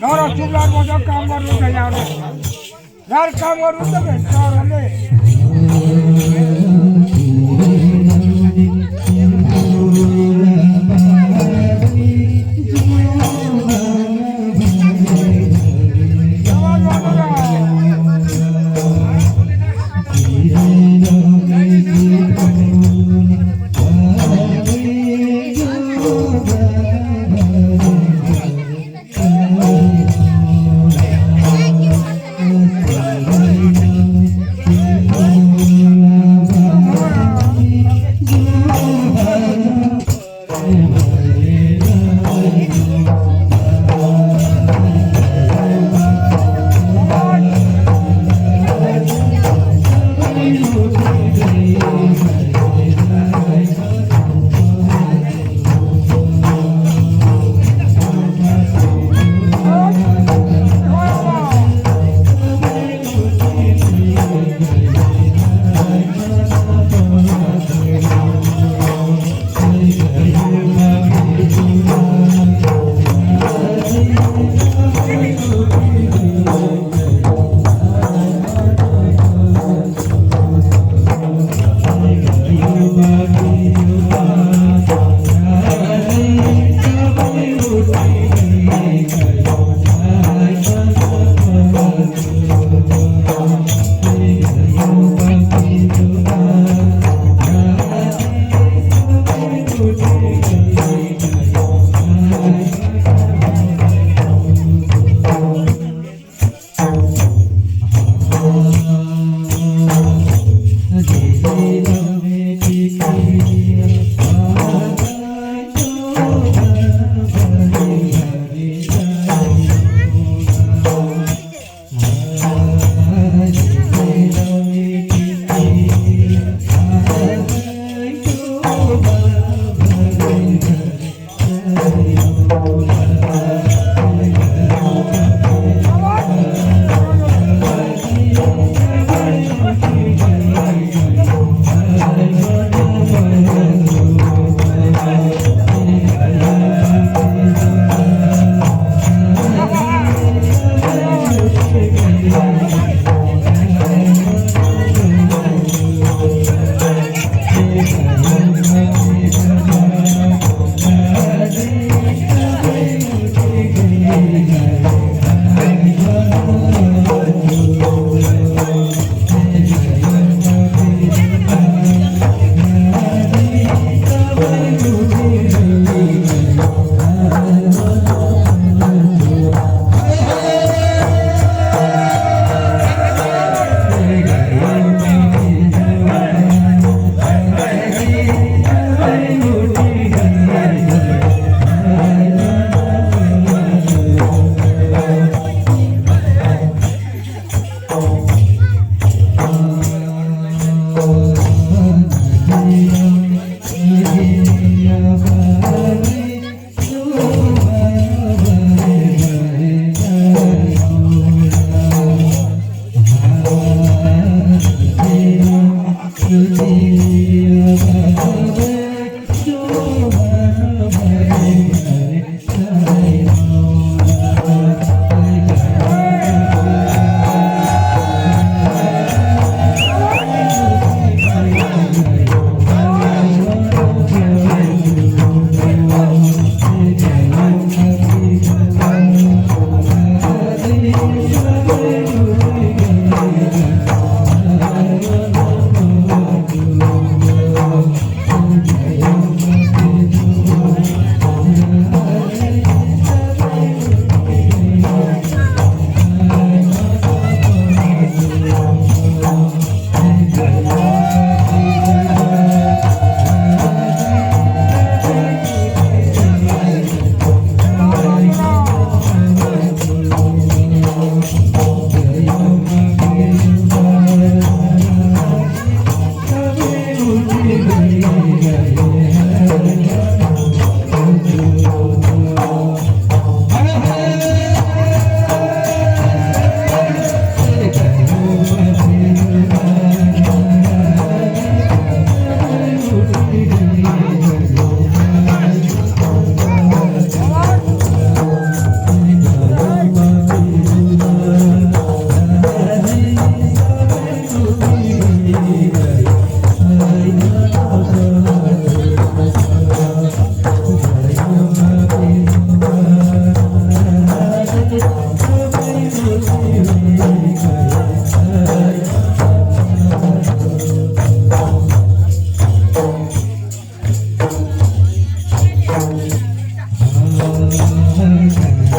ধরো চুলার মতো কাম করব যাও রে যার কাম করব তো হলে আমার Oh,